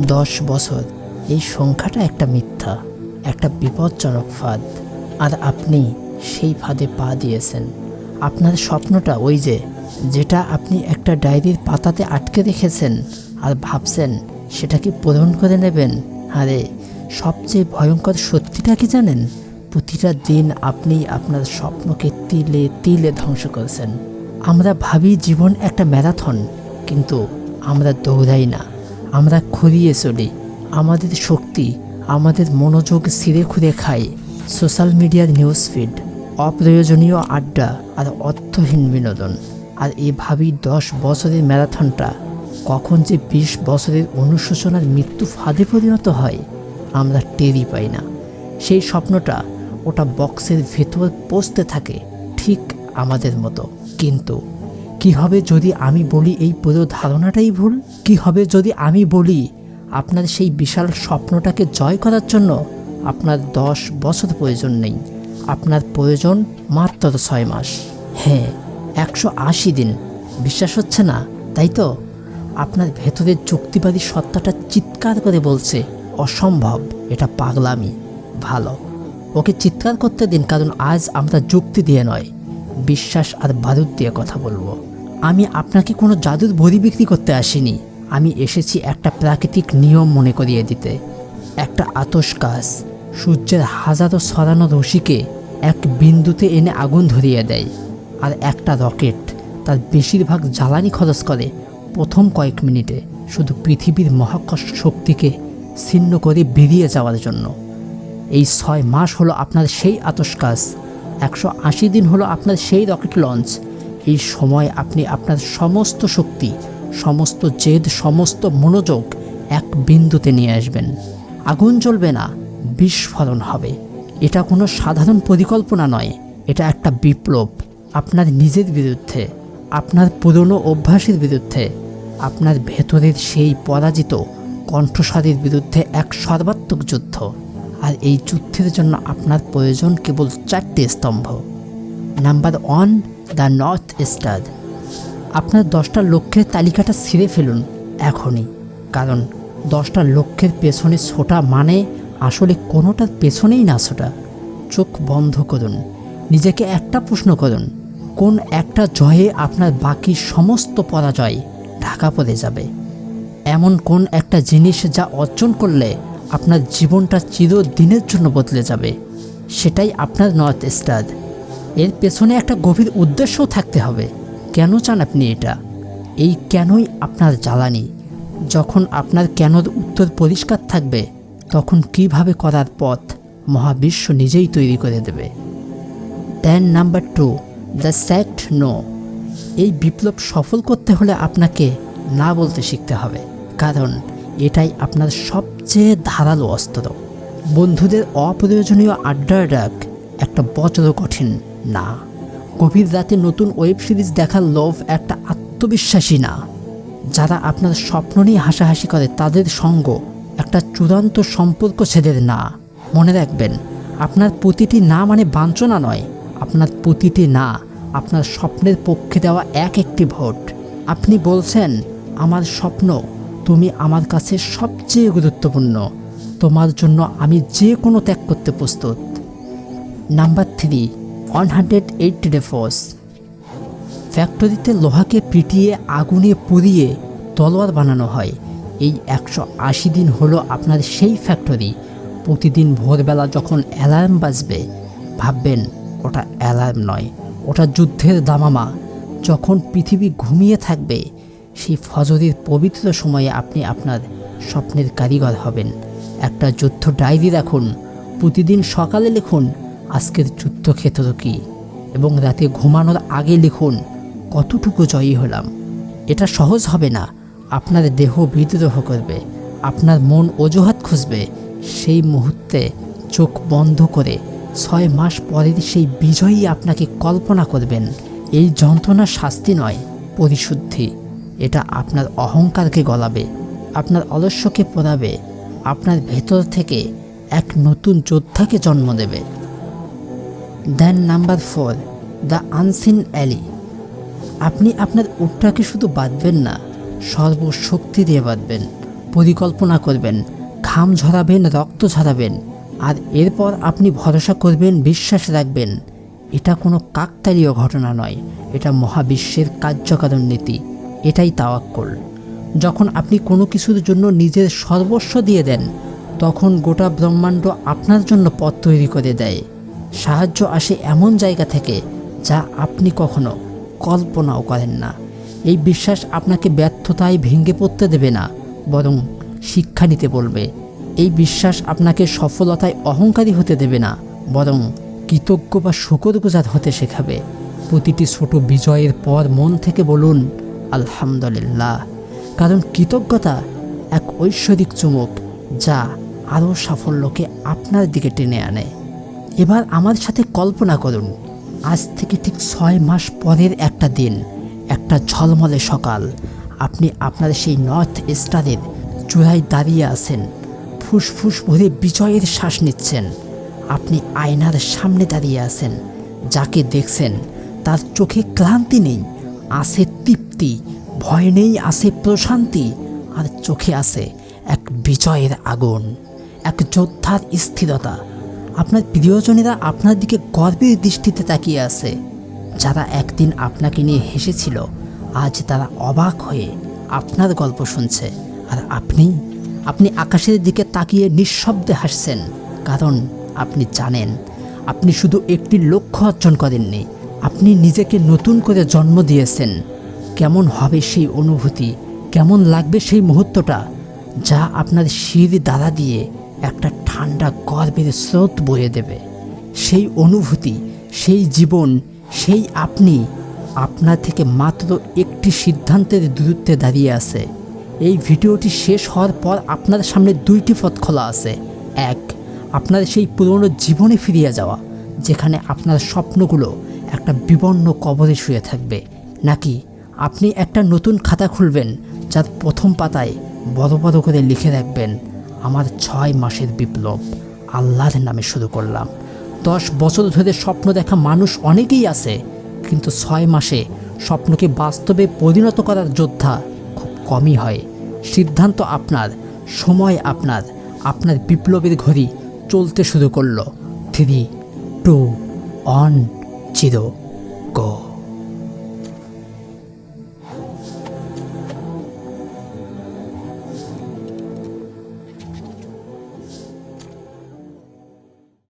দশ বছর। এই সংখ্যাটা একটা মিথ্যা, একটা বিপজ্জনক ফাঁদ। আর আপনি সেই ফাঁদে পা দিয়েছেন। আপনার স্বপ্নটা ওই যে, যেটা আপনি একটা ডায়েরির পাতাতে আটকে রেখেছেন আর ভাবছেন সেটা কি পূরণ করে নেবেন? আরে, সবচেয়ে ভয়ঙ্কর সত্যিটা কি জানেন? প্রতিটা দিন আপনি আপনার স্বপ্নকে তিলে তিলে ধ্বংস করেছেন। আমরা ভাবি জীবন একটা ম্যারাথন, কিন্তু আমরা দৌড়াই না। আমরা খুঁড়িয়ে চলি, আমাদের শক্তি, আমাদের মনোযোগ সিরে খুঁড়ে খাই। সোশ্যাল মিডিয়ার নিউজ ফিড, অপ্রয়োজনীয় আড্ডা আর অর্থহীন বিনোদন। আর এভাবেই দশ বছরের ম্যারাথনটা, কখন যে বিশ বছরের অনুশোচনার মৃত্যু ফাঁদে পরিণত হয়, আমরা টেরই পাই না। সেই স্বপ্নটা ওটা বক্সের ভেতর পচতে থাকে, ঠিক আমাদের মতো। কিন্তু কি হবে যদি আমি বলি এই পুরো ধারণাটাই ভুল? কি হবে যদি আমি বলি আপনার সেই বিশাল স্বপ্নটাকে জয় করার জন্য আপনার দশ বছর প্রয়োজন নেই। আপনার প্রয়োজন মাত্র ছয় মাস। হ্যাঁ একশো আশি দিন। বিশ্বাস হচ্ছে না, তাই তো? আপনার ভেতরের যুক্তিবাদী সত্তাটা চিৎকার করে বলছে, অসম্ভব, এটা পাগলামি। ভালো। ওকে চিৎকার করতে দিন, কারণ আজ আমরা যুক্তি দিয়ে নয়। বিশ্বাস আর বারুদ দিয়ে কথা বলব। আমি আপনাকে কোনো জাদুর বড়ি বিক্রি করতে আসিনি। আমি এসেছি একটা প্রাকৃতিক নিয়ম মনে করিয়ে দিতে। একটা আতস গাছ সূর্যের হাজারো সরানো রশিকে এক বিন্দুতে এনে আগুন ধরিয়ে দেয় আর একটা রকেট তার বেশিরভাগ জ্বালানি খরচ করে প্রথম কয়েক মিনিটে শুধু পৃথিবীর মহাকর্ষ শক্তিকে ছিন্ন করে বেরিয়ে যাওয়ার জন্য। এই ছয় মাস হলো আপনার সেই আতস কাজ একশো আশি দিন হলো আপনার সেই রকেট লঞ্চ। এই সময় আপনি আপনার সমস্ত শক্তি, সমস্ত জেদ, সমস্ত মনোযোগ এক বিন্দুতে নিয়ে আসবেন। আগুন জ্বলবে না, বিস্ফোরণ হবে। এটা কোনো সাধারণ পরিকল্পনা নয়, এটা একটা বিপ্লব। আপনার নিজের বিরুদ্ধে, আপনার পুরনো অভ্যাসের বিরুদ্ধে, আপনার ভেতরের সেই পরাজিত কণ্ঠস্বরের বিরুদ্ধে এক সর্বাত্মক যুদ্ধ। আর এই যুদ্ধের জন্য আপনার প্রয়োজন কেবল চারটি স্তম্ভ। Number one the north star. আপনার দশটা লক্ষ্যের তালিকাটা ছিঁড়ে ফেলুন এখনই, কারণ দশটা লক্ষ্যের পেছনে ছোটা মানে আসলে কোনোটার পেছনেই না ছোটা। চোখ বন্ধ করুন, নিজেকে একটা প্রশ্ন করুন, কোন একটা জয়ে আপনার বাকি সমস্ত পরাজয় ঢাকা পড়ে যাবে? এমন কোন একটা জিনিস যা অর্জন করলে আপনার জীবনটা চিরদিনের জন্য বদলে যাবে? সেটাই আপনার নর্থ স্টার। এর পেছনে একটা গভীর উদ্দেশ্যও থাকতে হবে। কেন চান আপনি এটা? এই কেনই আপনার জ্বালানি? যখন আপনার কেনর উত্তর পরিষ্কার থাকবে, তখন কীভাবে করার পথ মহাবিশ্ব নিজেই তৈরি করে দেবে? Then number two the sat no এই বিপ্লব সফল করতে হলে আপনাকে না বলতে শিখতে হবে, কারণ এটাই আপনার সবচেয়ে ধারালো অস্ত্র। বন্ধুদের অপ্রয়োজনীয় আড্ডার ডাক একটা বজ্র কঠিন। না। গভীর রাতে নতুন ওয়েব সিরিজ দেখার লোভ একটা আত্মবিশ্বাসী না। যারা আপনার স্বপ্ন নিয়ে হাসাহাসি করে তাদের সঙ্গ একটা চূড়ান্ত সম্পর্ক ছেদের না। মনে রাখবেন, আপনার প্রতিটি না মানে বাঞ্ছনা নয়। আপনার প্রতিটি না আপনার স্বপ্নের পক্ষে দেওয়া এক একটি ভোট। আপনি বলছেন, আমার স্বপ্ন তুমি আমার কাছে সবচেয়ে গুরুত্বপূর্ণ। তোমার জন্য আমি যে কোনো ত্যাগ করতে প্রস্তুত। Number three one hundred eighty day force ফ্যাক্টরিতে লোহাকে পিটিয়ে, আগুনে পুড়িয়ে তলোয়ার বানানো হয়। এই একশো আশি দিন হলো আপনার সেই ফ্যাক্টরি প্রতিদিন ভোরবেলা যখন অ্যালার্ম বাজবে, ভাববেন, ওটা অ্যালার্ম নয়, ওটা যুদ্ধের দামামা। যখন পৃথিবী ঘুমিয়ে থাকবে, সেই ফজরের পবিত্র সময়ে আপনি আপনার স্বপ্নের কারিগর হবেন। একটা যুদ্ধ ডায়েরি রাখুন, প্রতিদিন সকালে লিখুন আজকের যুদ্ধক্ষেত্র কী? এবং রাতে ঘুমানোর আগে লিখুন, কতটুকু জয়ী হলাম? এটা সহজ হবে না। আপনার দেহ বিদ্রোহ করবে, আপনার মন অজুহাত খুঁজবে। সেই মুহূর্তে চোখ বন্ধ করে ছয় মাস পরের সেই বিজয়ী আপনাকে কল্পনা করবেন, এই যন্ত্রণা শাস্তি নয়, পরিশুদ্ধি। এটা আপনার অহংকারকে গলাবে, আপনার অলস্যকে পোড়াবে, আপনার ভেতর থেকে এক নতুন যোদ্ধাকে জন্ম দেবে। Then number four the unseen ally আপনি আপনার উটটাকে শুধু বাঁধবেন না, সর্বশক্তি দিয়ে বাঁধবেন, পরিকল্পনা করবেন, ঘাম ঝরাবেন, রক্ত ঝরাবেন, আর এরপর আপনি ভরসা করবেন, বিশ্বাস রাখবেন। এটা কোনো কাকতালীয় ঘটনা নয়, এটা মহাবিশ্বের কার্যকারণ নীতি, এটাই তাওয়াক্কল। যখন আপনি কোনো কিছুর জন্য নিজের সর্বস্ব দিয়ে দেন, তখন গোটা ব্রহ্মাণ্ড আপনার জন্য পথ তৈরি করে দেয়। সাহায্য আসে এমন জায়গা থেকে যা আপনি কখনো কল্পনাও করেন না। এই বিশ্বাস আপনাকে ব্যর্থতায় ভেঙে পড়তে দেবে না, বরং শিক্ষা নিতে বলবে। এই বিশ্বাস আপনাকে সফলতায় অহংকারী হতে দেবে না, বরং কৃতজ্ঞ বা শুকরগুজার হতে শেখাবে। প্রতিটি ছোট বিজয়ের পর মন থেকে বলুন, আলহামদুলিল্লাহ। কারণ কৃতজ্ঞতা এক ঐশ্বরিক চুমুক যা আরও সাফল্যকে আপনার দিকে টেনে আনে। এবার আমার সাথে কল্পনা করুন, আজ থেকে ঠিক ছয় মাস পরের একটা দিন, একটা ঝলমলে সকাল। আপনি আপনার সেই নর্থ স্টারের চূড়ায় দাঁড়িয়ে আছেন, ফুসফুস ভরে বিজয়ের শ্বাস নিচ্ছেন। আপনি আয়নার সামনে দাঁড়িয়ে আছেন, যাকে দেখছেন, তার চোখে ক্লান্তি নেই, আছে তৃপ্তি, ভয় নেই, আছে প্রশান্তি, আর চোখে আছে এক বিজয়ের আগুন, এক যোদ্ধার স্থিরতা আপনার প্রিয়জনেরা আপনার দিকে গর্বের দৃষ্টিতে তাকিয়ে আছে। যারা একদিন আপনাকে নিয়ে হেসেছিল, আজ তারা অবাক হয়ে আপনার গল্প শুনছে। আর আপনি আপনি আকাশের দিকে তাকিয়ে নিঃশব্দে হাসছেন, কারণ আপনি জানেন, আপনি শুধু একটি লক্ষ্য অর্জন করেননি, আপনি নিজেকে নতুন করে জন্ম দিয়েছেন। কেমন হবে সেই অনুভূতি, কেমন লাগবে সেই মুহূর্তটা, যা আপনার শির দ্বারা দিয়ে একটা ঠান্ডা গর্বের স্রোত বয়ে দেবে। সেই অনুভূতি, সেই জীবন, সেই আপনি আপনার থেকে মাত্র একটি সিদ্ধান্তের দূরত্বে দাঁড়িয়ে আছে। এই ভিডিওটি শেষ হওয়ার পর আপনার সামনে দুইটি পথ খোলা আছে। এক, আপনার সেই পুরনো জীবনে ফিরিয়ে যাওয়া, যেখানে আপনার স্বপ্নগুলো একটা বিবর্ণ কবরে শুয়ে থাকবে। নাকি আপনি একটা নতুন খাতা খুলবেন, যার প্রথম পাতায় বড় বড় করে লিখে রাখবেন আমার ছয় মাসের বিপ্লব আল্লাহর নামে শুরু করলাম। দশ বছর ধরে স্বপ্ন দেখা মানুষ অনেকেই আছে, কিন্তু ছয় মাসে স্বপ্নকে বাস্তবে পরিণত করার যোদ্ধা খুব কমই হয়। সিদ্ধান্ত আপনার, সময় আপনার আপনার বিপ্লবের ঘড়ি চলতে শুরু করল। Three two one zero go.